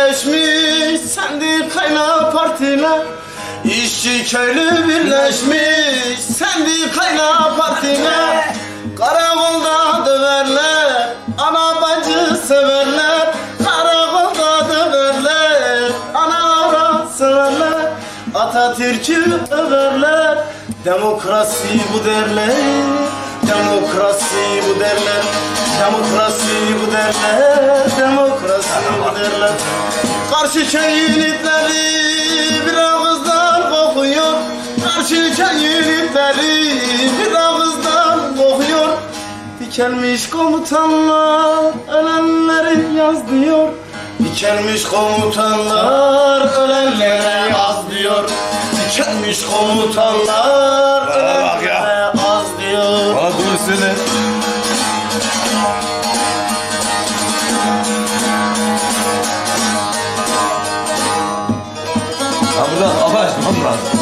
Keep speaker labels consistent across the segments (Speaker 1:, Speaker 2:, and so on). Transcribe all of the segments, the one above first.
Speaker 1: birleşmiş. Sendi kaynağı partiyle. İşçi köylü birleşmiş. Sendi kaynağı partiyle. Karakolda döverler. Ana bacı severler. Karakolda döverler. Ana avrat severler. Atatürk'ü överler. Demokrasi bu derler. Demokrasi bu derler. Demokrasi bu derler. Demokrasi bu derler. Karşı köyün itleri bir ağızdan kokuyor. Karşı köyün itleri bir ağızdan kokuyor. Dikelmiş komutanlar ölenleri yaz diyor. Dikelmiş komutanlar ölenlere yaz diyor. Dikelmiş komutanlar ölenlere az diyor.
Speaker 2: Bana dur
Speaker 1: 안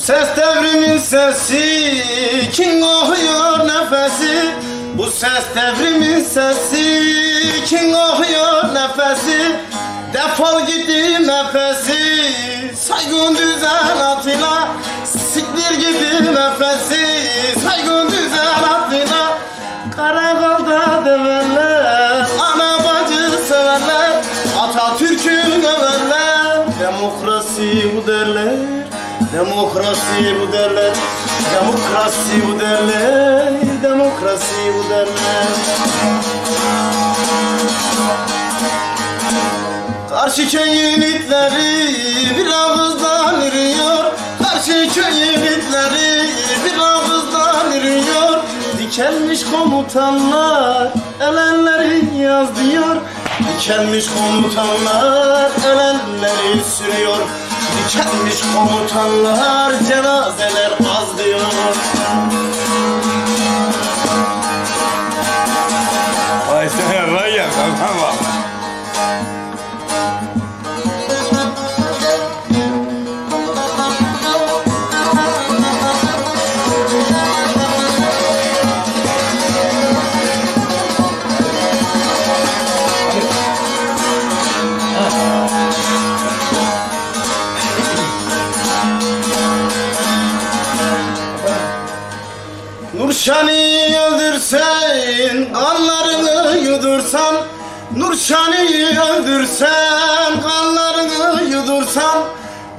Speaker 1: ses devrimin sesi Kim okuyor nefesi? Bu ses devrimin sesi Kim okuyor nefesi? Defol gitti nefesi Saygın düzen atına Siktir gitti nefesi Saygın düzen atına Karakolda döverler Ana bacı severler. Atatürk'ü överler Demokrasi bu derler Demokrasi bu derler Demokrasi bu derler Demokrasi bu derler. Karşı köyün itleri bir ağızdan yürüyor. Karşı köyün itleri bir ağızdan yürüyor. Dikelmiş komutanlar ölenleri yaz diyor Dikelmiş komutanlar ölenleri sürüyor Dikelmiş komutanlar cenazeler az diyor Nurşani öldürsen, kanlarını yudursan Nurşani öldürsen, kanlarını yudursan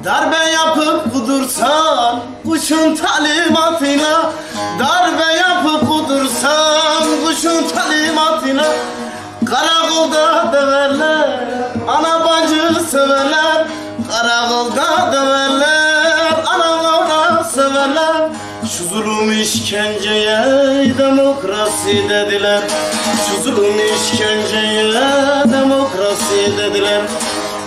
Speaker 1: Darbe yapıp kudursan, kuşun talimatıyla Darbe yapıp kudursan, kuşun talimatıyla Karakolda döverler, ana bacı severler Karakolda döverler, ana baba severler Şu zulüm işkenceye demokrasi dediler. Şu zulüm işkenceye demokrasi dediler.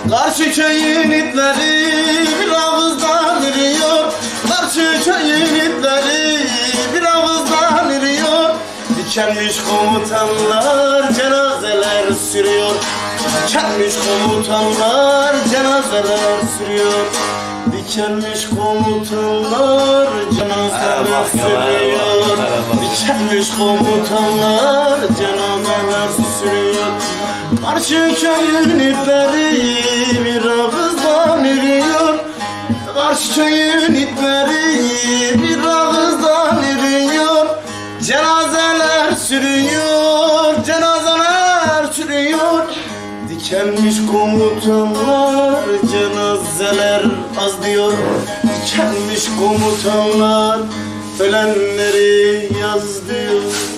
Speaker 1: Karşı köyün itleri bir ağızdan yürüyor Karşı köyün itleri bir ağızdan yürüyor Dikenmiş komutanlar cenazeler sürüyor. Dikenmiş komutanlar cenazeler sürüyor Dikenmiş komutanlar cenazeler sürüyor. Dikenmiş komutanlar cenazeler sürüyor. Karşı köyün ipleri bir ağızdan yürüyor Karşı köyün ipleri bir Dikenmiş komutanlar, cenazeler az diyor. Dikenmiş komutanlar, ölenleri yaz diyor